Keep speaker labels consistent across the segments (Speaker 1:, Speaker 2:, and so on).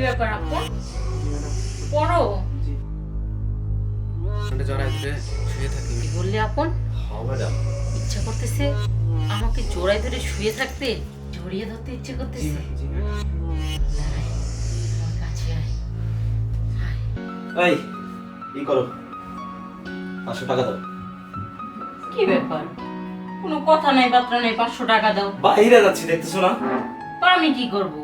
Speaker 1: কি ব্যাপার আপন পড়ো।
Speaker 2: ঠান্ডা জ্বর আসবে শুয়ে থাকি
Speaker 1: কি বললি আপন?
Speaker 2: হ্যাঁ ম্যাডাম।
Speaker 1: ইচ্ছা করতেছে আমাকে জোড়ায় ধরে শুয়ে থাকতে জড়িয়ে ধরতে ইচ্ছে করতেছে।
Speaker 3: এই ই করো। পাঁচশো টাকা দাও।
Speaker 1: কি ব্যাপার? কোনো কথা নাই নাই পাঁচশো টাকা দাও।
Speaker 3: বাইরে যাচ্ছি দেখতেছো না?
Speaker 1: তো আমি কি করব?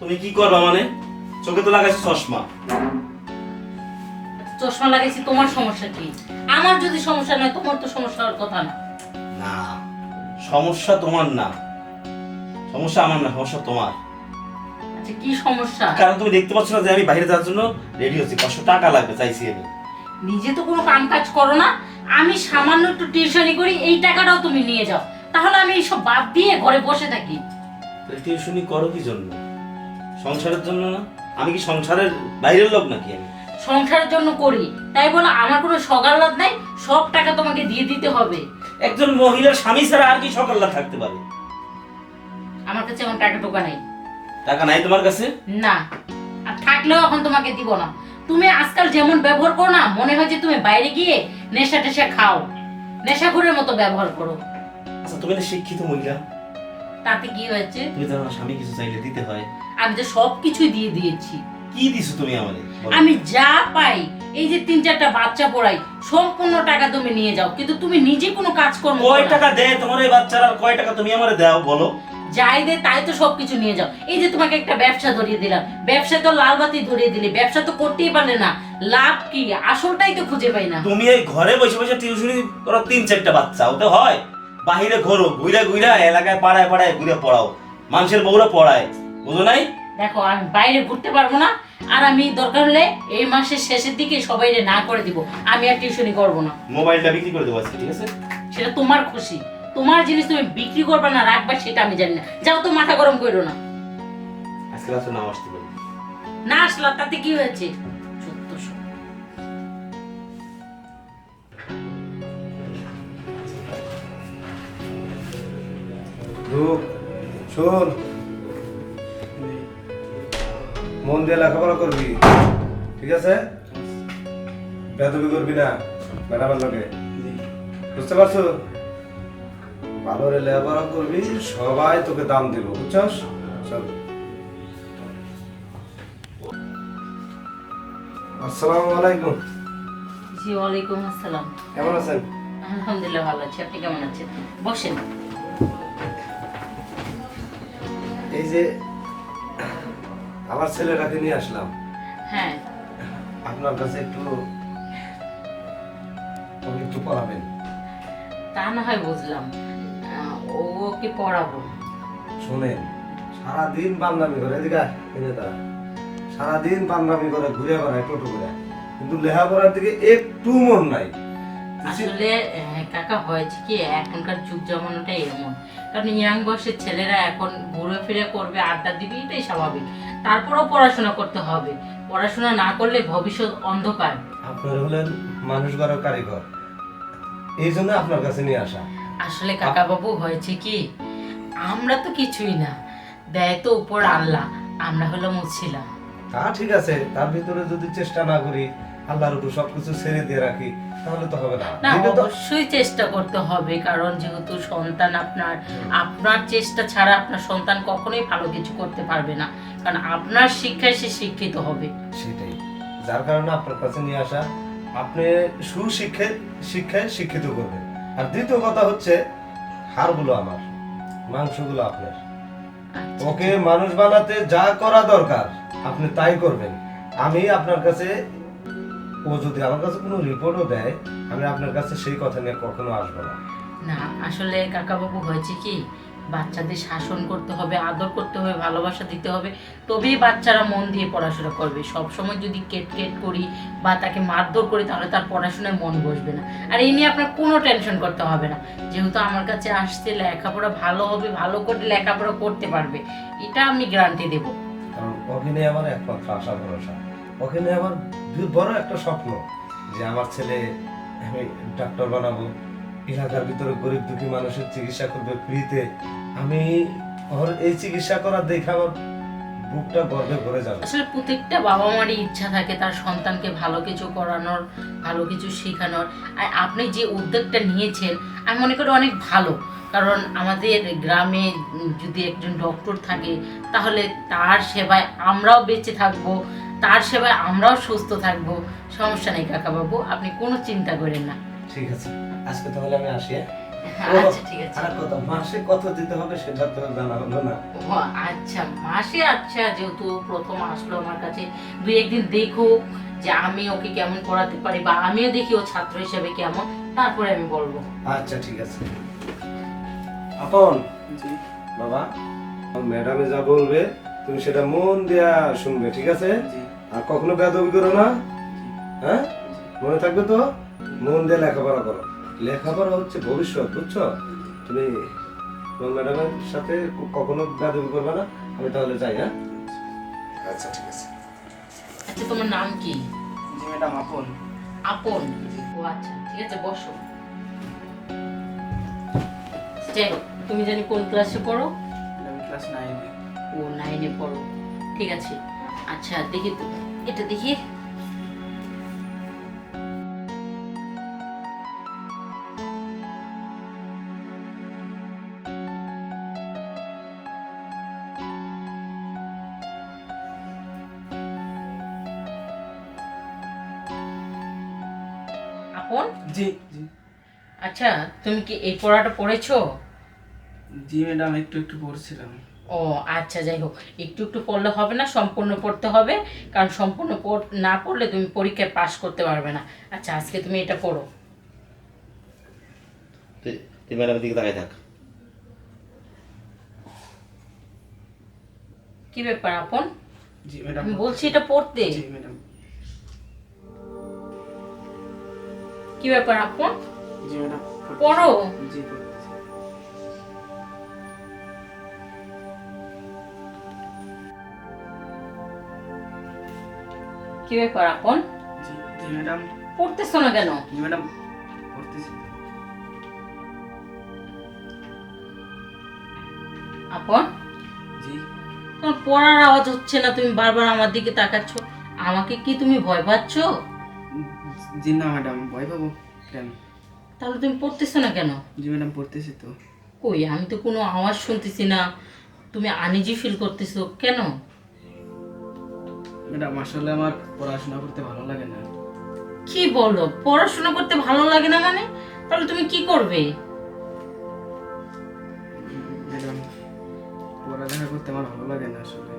Speaker 3: তুমি কি করবা মানে? চোখে তো লাগাইছো চশমা।
Speaker 1: চশমা লাগাইছি তোমার সমস্যা কি? আমার যদি সমস্যা নয় তোমার তো সমস্যা হওয়ার কথা না।
Speaker 3: না সমস্যা তোমার না। সমস্যা আমার না সমস্যা তোমার।
Speaker 1: আচ্ছা কি সমস্যা?
Speaker 3: কারণ তুমি দেখতে পাচ্ছ না যে আমি বাইরে যাওয়ার জন্য রেডি হচ্ছি পাঁচশো টাকা লাগবে চাইছি আমি।
Speaker 1: নিজে তো কোনো কাম কাজ করো না আমি সামান্য একটু টিউশনি করি এই টাকাটাও তুমি নিয়ে যাও। তাহলে আমি এইসব বাদ দিয়ে ঘরে বসে থাকি।
Speaker 3: টিউশনি করো কি জন্য? সংসারের জন্য না? আমি কি সংসারের বাইরের লোক নাকি আমি?
Speaker 1: সংসারের জন্য করি। তাই বলে আমার কোনো সকালাত নাই সব টাকা তোমাকে দিয়ে দিতে হবে।
Speaker 3: একজন মহিলার স্বামী ছাড়া আর কি সকাল্লা থাকতে পারে?
Speaker 1: আমার কাছে এখন টাকা টোকা নেই।
Speaker 3: টাকা নাই তোমার কাছে?
Speaker 1: না। আর থাকলেও এখন তোমাকে দিব না। তুমি আজকাল যেমন ব্যবহার করো না মনে হয় যে তুমি বাইরে গিয়ে নেশা টেশা খাও। নেশা নেশাখোরের মতো ব্যবহার করো।
Speaker 3: আচ্ছা তুমি না শিক্ষিত মহিলা।
Speaker 1: তাতে কি হয়েছে?
Speaker 3: তুমি জানো না স্বামী কিছু চাইলে দিতে হয়।
Speaker 1: আমি তো সব কিছুই দিয়ে দিয়েছি।
Speaker 3: কি দিছো তুমি আমারে
Speaker 1: আমি যা পাই এই যে তিন চারটা বাচ্চা পড়াই সম্পূর্ণ টাকা তুমি নিয়ে যাও। কিন্তু তুমি নিজে কোনো কাজ করো
Speaker 3: কয় টাকা দেয় তোমার এই বাচ্চারা? কয় টাকা তুমি আমারে দাও বলো।
Speaker 1: যাই দে তাই তো সবকিছু নিয়ে যাও। এই যে তোমাকে একটা ব্যবসা ধরিয়ে দিলাম। ব্যবসা তো লাল বাতি ধরিয়ে দিলে ব্যবসা তো করতেই পারলে না। লাভ কি? আসলটাই তো খুঁজে পাই না।
Speaker 3: তুমি এই ঘরে বসে বসে টিউশনি করো তিন চারটা বাচ্চা ওটা হয়। বাহিরে ঘোরো ঘুরে ঘুরে এলাকায় পাড়ায় পাড়ায় ঘুরে পড়াও। মানুষের বউরা পড়ায় বুঝো নাই?
Speaker 1: দেখো আমি বাইরে ঘুরতে পারব না আর আমি দরকার হলে এই মাসের শেষের দিকে সবাই না করে দিব আমি আর টিউশনি করব না।
Speaker 3: মোবাইলটা বিক্রি করে দেবো আজকে ঠিক আছে?
Speaker 1: সেটা তোমার খুশি। তোমার জিনিস তুমি বিক্রি করবে না রাখবা সেটা আমি জানি না। যাও তো মাথা গরম করো না।
Speaker 3: আজকে নাও আসতে পারি
Speaker 1: না আসলা তাতে কি হয়েছে?
Speaker 4: শোন। মন দিয়ে লেখাপড়া করবি ঠিক আছে? বেদবি করবি না ম্যাডামের লোকে বুঝতে পারছ? ভালো রে লেখাপড়া করবি সবাই তোকে দাম দেবো বুঝছস? চল। আসসালামু আলাইকুম।
Speaker 1: জি ওয়ালাইকুম আসসালাম।
Speaker 4: কেমন আছেন?
Speaker 1: আলহামদুলিল্লাহ ভালো আছি। আপনি কেমন আছেন? বসেন।
Speaker 4: এই যে আমার ছেলেটাকে নিয়ে আসলাম।
Speaker 1: হ্যাঁ।
Speaker 4: আপনার কাছে একটু ওকে একটু পড়াবেন।
Speaker 1: তা না হয় বুঝলাম। ওকে পড়াবো?
Speaker 4: শোনেন সারাদিন পান্ডামি করে এদিকে আয়, এদিকে সারাদিন পান্ডামি করে ঘুরে বেড়ায় টোটো করে। কিন্তু লেখাপড়ার দিকে একটু মন নাই।
Speaker 1: আসলে আহ, কাকা হয়েছে কি এখনকার যুগ জমানোটাই এমন। কারণ ইয়াং বয়সের ছেলেরা এখন ঘুরে ফিরে করবে আড্ডা দিবে এটাই স্বাভাবিক। তারপরেও পড়াশোনা করতে হবে। পড়াশোনা না করলে ভবিষ্যৎ অন্ধকার।
Speaker 4: আপনার হলেন মানুষ গড়ার কারিগর। এই জন্য আপনার কাছে নিয়ে আসা।
Speaker 1: আসলে কাকা বাবু হয়েছে কি? আমরা তো কিছুই না। দেয় তো উপর আল্লাহ আমরা হলো মুছিলাম
Speaker 4: তা ঠিক আছে তার ভিতরে যদি চেষ্টা না করি আল্লাহর উপর সবকিছু ছেড়ে দিয়ে রাখি তাহলে তো হবে না।
Speaker 1: না অবশ্যই চেষ্টা করতে হবে কারণ যেহেতু সন্তান আপনার আপনার চেষ্টা ছাড়া আপনার সন্তান কখনোই ভালো কিছু করতে পারবে না কারণ আপনার শিক্ষায় সে শিক্ষিত হবে।
Speaker 4: সেটাই। যার কারণে আপনার কাছে নিয়ে আসা আপনি সুশিক্ষায় শিক্ষায় শিক্ষিত করবেন। আর দ্বিতীয় কথা হচ্ছে হাড়গুলো আমার মাংসগুলো আপনার।
Speaker 1: আচ্ছা,
Speaker 4: ওকে মানুষ বানাতে যা করা দরকার আপনি তাই করবেন। আমি আপনার কাছে ও যদি আমার কাছে কোনো রিপোর্টও দেয় আমি আপনার কাছে সেই কথা নিয়ে কখনো আসব না।
Speaker 1: না আসলে কাকাবাবু হয়েছে কি বাচ্চাদের শাসন করতে হবে আদর করতে হবে ভালোবাসা দিতে হবে তবেই বাচ্চারা মন দিয়ে পড়াশোনা করবে। সব সময় যদি কেট কেট করি বা তাকে মারধর করি তাহলে তার পড়াশোনায় মন বসবে না। আর এই নিয়ে আপনার কোনো টেনশন করতে হবে না। যেহেতু আমার কাছে আসছে লেখাপড়া ভালো হবে ভালো করে লেখাপড়া করতে পারবে এটা আমি গ্যারান্টি দেবো।
Speaker 4: কারণ ওকে নিয়ে আমার একমাত্র আশা ভরসা। ওকে নিয়ে আমার বড় একটা স্বপ্ন যে আমার ছেলে আমি ডাক্তার বানাবো। এলাকার ভিতরে গরিব দুঃখী মানুষের চিকিৎসা করবে ফ্রিতে। আমি ওর এই চিকিৎসা করার দেখে আমার বুকটা গর্বে ভরে যাবে।
Speaker 1: আসলে প্রত্যেকটা বাবা মারই ইচ্ছা থাকে তার সন্তানকে ভালো কিছু করানোর, ভালো কিছু শেখানোর। আর আপনি যে উদ্যোগটা নিয়েছেন, আমি মনে করি অনেক ভালো। কারণ আমাদের গ্রামে যদি একজন ডক্টর থাকে তাহলে তার সেবায় আমরাও বেঁচে থাকব তার সেবায় আমরাও সুস্থ থাকব। সমস্যা নেই কাকাবাবু আপনি কোনো চিন্তা করেন না।
Speaker 4: ঠিক আছে আজকে তাহলে আমি আসি হ্যাঁ?
Speaker 1: আচ্ছা ঠিক আছে।
Speaker 4: আর কত মাসে কত দিতে হবে সেটা তো জানা হলো না।
Speaker 1: ও আচ্ছা মাসে আচ্ছা যেহেতু প্রথম আসলো আমার কাছে দুই একদিন দেখো যে আমি ওকে কেমন পড়াতে পারি বা আমিও দেখি ও ছাত্র হিসেবে কেমন তারপরে আমি বলব।
Speaker 4: আচ্ছা ঠিক আছে। আপন? বাবা? ম্যাডামে যা বলবে তুমি সেটা মন দেয়া শুনবে ঠিক আছে? আর কখনো বেদবি করো না। হ্যাঁ? মনে থাকবে তো? মন দিয়ে লেখাপড়া করো। লেখাপড়া হচ্ছে ভবিষ্যৎ বুঝছ? তুমি তোমার ম্যাডামের সাথে কখনো বেদবি করবে না আমি তাহলে যাই হ্যাঁ? আচ্ছা ঠিক আছে।
Speaker 1: আচ্ছা তোমার নাম কি?
Speaker 2: জি ম্যাডাম আপন।
Speaker 1: আপন? ও আচ্ছা ঠিক আছে বসো। তুমি জানি কোন ক্লাসে পড়ো?
Speaker 2: ক্লাস নাইনে।
Speaker 1: ও নাইনে পড়ো। ঠিক আছে। আচ্ছা দেখি তো। এটা দেখি। আপন?
Speaker 2: জি জি।
Speaker 1: আচ্ছা তুমি কি এই পড়াটা পড়েছো?
Speaker 2: জি ম্যাডাম একটু একটু পড়ছিলাম।
Speaker 1: ও আচ্ছা যাই হোক। একটু একটু পড়লে হবে না সম্পূর্ণ পড়তে হবে। কারণ সম্পূর্ণ পড়- না পড়লে তুমি পরীক্ষায় পাশ করতে পারবে না। আচ্ছা আজকে তুমি এটা পড়ো।
Speaker 3: তুই- ম্যাডামের দিকে তাকাই থাক।
Speaker 1: কি ব্যাপার আপন?
Speaker 2: জি ম্যাডাম।
Speaker 1: আমি বলছি এটা পড়তে।
Speaker 2: জি ম্যাডাম।
Speaker 1: কি ব্যাপার আপন?
Speaker 2: জি ম্যাডাম
Speaker 1: পড়ো।
Speaker 2: জি
Speaker 1: কি ব্যাপার আপন?
Speaker 2: জি ম্যাডাম।
Speaker 1: পড়তেছো না কেন?
Speaker 2: জি ম্যাডাম পড়তেছি।
Speaker 1: আপন?
Speaker 2: জি।
Speaker 1: তোমার পড়ার আওয়াজ হচ্ছে না তুমি বারবার আমার দিকে তাকাচ্ছ। আমাকে কি তুমি ভয় পাচ্ছ?
Speaker 2: জি না ম্যাডাম ভয় পাবো কেন?
Speaker 1: তাহলে তুমি পড়তেছো না কেন?
Speaker 2: জি ম্যাডাম পড়তেছি তো।
Speaker 1: কই আমি তো কোনো আওয়াজ শুনতেছি না। তুমি আনিজি ফিল করতেছো কেন?
Speaker 2: ম্যাডাম আসলে আমার পড়াশোনা করতে ভালো লাগে না।
Speaker 1: কি বলো? পড়াশোনা করতে ভালো লাগে না মানে? তাহলে তুমি কি করবে?
Speaker 2: ম্যাডাম পড়ালেখা করতে আমার ভালো লাগে না আসলে।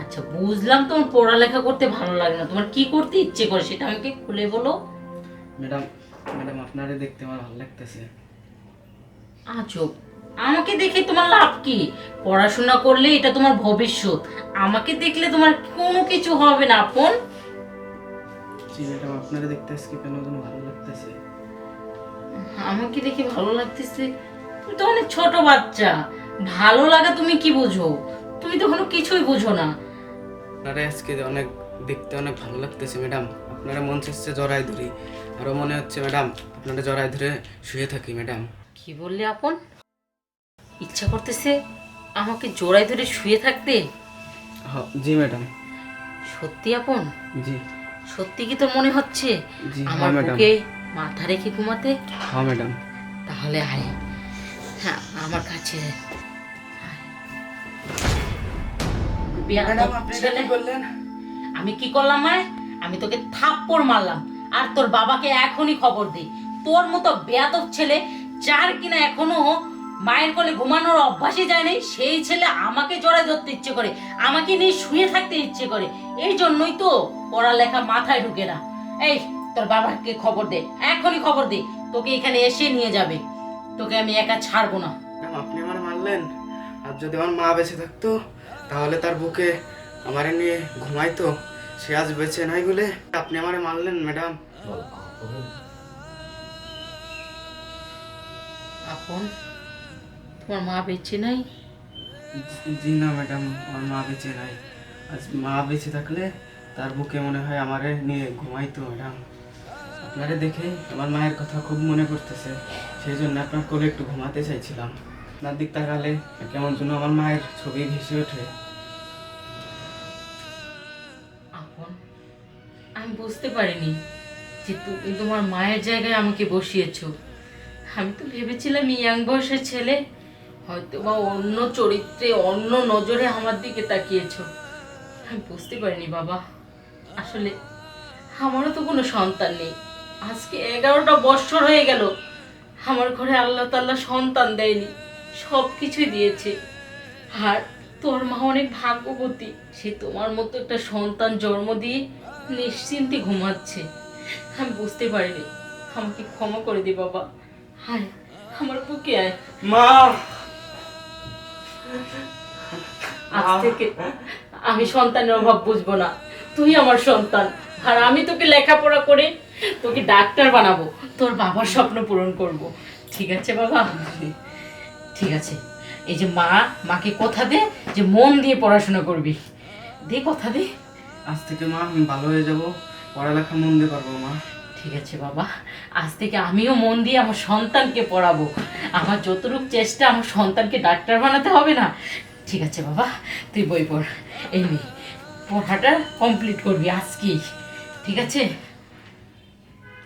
Speaker 1: আচ্ছা বুঝলাম তোমার পড়ালেখা করতে ভালো লাগে না। তোমার কি করতে ইচ্ছে করে সেটা আমাকে খুলে বলো।
Speaker 2: ম্যাডাম ম্যাডাম আপনারে দেখতে আমার ভালো লাগতেছে।
Speaker 1: আজব। আমাকে দেখে তোমার লাভ কি? পড়াশোনা করলে এটা তোমার ভবিষ্যৎ। আমাকে দেখলে তোমার কোনো কিছু হবে না আপন।
Speaker 2: জি ম্যাডাম আপনারে দেখতে আজকে কেন যেন ভালো লাগতেছে।
Speaker 1: আমাকে দেখে ভালো লাগতেছে? তুমি তো অনেক ছোট বাচ্চা। ভালো লাগা তুমি কি বুঝো? তুমি তো কোনো কিছুই বুঝো না।
Speaker 2: আপনারা আজকে অনেক দেখতে অনেক ভালো লাগতেছে ম্যাডাম। আপনারা মন চাচ্ছে জড়াই ধরি। আরও মনে হচ্ছে ম্যাডাম আপনারা জড়াই ধরে শুয়ে থাকি ম্যাডাম।
Speaker 1: কি বললে আপন? ইচ্ছা করতেছে আমাকে জোড়ায় ধরে শুয়ে থাকতে?
Speaker 2: জি ম্যাডাম।
Speaker 1: সত্যি আপন?
Speaker 2: জি।
Speaker 1: সত্যি কি তো মনে হচ্ছে?
Speaker 2: জি
Speaker 1: আমার
Speaker 2: হ্যাঁ ম্যাডাম।
Speaker 1: বুকে মাথা রেখে ঘুমাতে?
Speaker 2: হ্যাঁ ম্যাডাম।
Speaker 1: তাহলে আয়। হ্যাঁ আমার কাছে আমি কি করলাম মানে আমি তোকে থাপ্পড় মারলাম। আর তোর বাবাকে এখনই খবর দিই তোর মতো বেয়াদব ছেলে যার কিনা এখনও মায়ের কোলে ঘুমানোর অভ্যাসই যায় নাই সেই ছেলে আমাকে জড়ায় ধরতে ইচ্ছে করে আমাকে নিয়ে শুয়ে থাকতে ইচ্ছে করে। এই জন্যই তো পড়ালেখা মাথায় ঢুকে না। এই তোর বাবাকে খবর দে এখনই খবর দে তোকে এখানে এসে নিয়ে যাবে। তোকে আমি একা ছাড়বো না।
Speaker 2: ম্যাডাম আপনি আমার মারলেন আর যদি আমার মা বেঁচে থাকতো তাহলে তার বুকে আমারে নিয়ে ঘুমাইতো সে আজ বেঁচে নাই বলে আপনি আমারে মারলেন ম্যাডাম।
Speaker 1: আপন? তোমার মা বেঁচে নাই?
Speaker 2: জি না ম্যাডাম আমার মা বেঁচে নাই। আজ মা বেঁচে থাকলে তার বুকে মনে হয় আমারে নিয়ে ঘুমাইতো ম্যাডাম। আপনারে দেখে আমার মায়ের কথা খুব মনে করতেছে সেই জন্য আপনার কোলে একটু ঘুমাতে চাইছিলাম। আপনার দিক তাকালে কেমন যেন আমার মায়ের ছবি ভেসে ওঠে।
Speaker 1: আমি বুঝতে পারিনি যে তুমি তোমার মায়ের জায়গায় আমাকে বসিয়েছো। আমি তো ভেবেছিলাম ইয়াং বয়সের ছেলে হয়তো বা অন্য চরিত্রে, অন্য নজরে আমার দিকে তাকিয়েছো। আমি বুঝতে পারিনি বাবা। আসলে আমারও তো কোনো সন্তান নেই। আজকে এগারোটা বৎসর হয়ে গেল। আমার ঘরে আল্লাহ তাল্লাহ সন্তান দেয়নি। সব কিছুই দিয়েছে। আর তোর মা অনেক ভাগ্যবতী। সে তোমার মতো একটা সন্তান জন্ম দিয়ে নিশ্চিন্তে ঘুমাচ্ছে। আমি বুঝতে পারিনি। আমাকে ক্ষমা করে দি বাবা। হায় আমার বুকে আয়।
Speaker 3: মা!
Speaker 1: আজ থেকে আমি সন্তানের অভাব বুঝব না। তুই আমার সন্তান। আর আমি তোকে লেখাপড়া করে তোকে ডাক্তার বানাবো। তোর বাবার স্বপ্ন পূরণ করব। ঠিক আছে বাবা? ঠিক আছে। এই যে মা মাকে কথা দে যে মন দিয়ে পড়াশোনা করবি। দে কথা দে।
Speaker 2: আজ থেকে মা আমি ভালো হয়ে যাব। পড়ালেখা মন দিয়ে পারব মা।
Speaker 1: ঠিক আছে, বাবা। আজ থেকে আমিও মন দিয়ে আমার সন্তানকে পড়াবো। আমার যতটুকু চেষ্টা, আমার সন্তানকে ডাক্তার বানাতে হবে না। ঠিক আছে, বাবা। তুই বই পড়। এই পড়াটা কমপ্লিট করবি আজকেই। ঠিক আছে?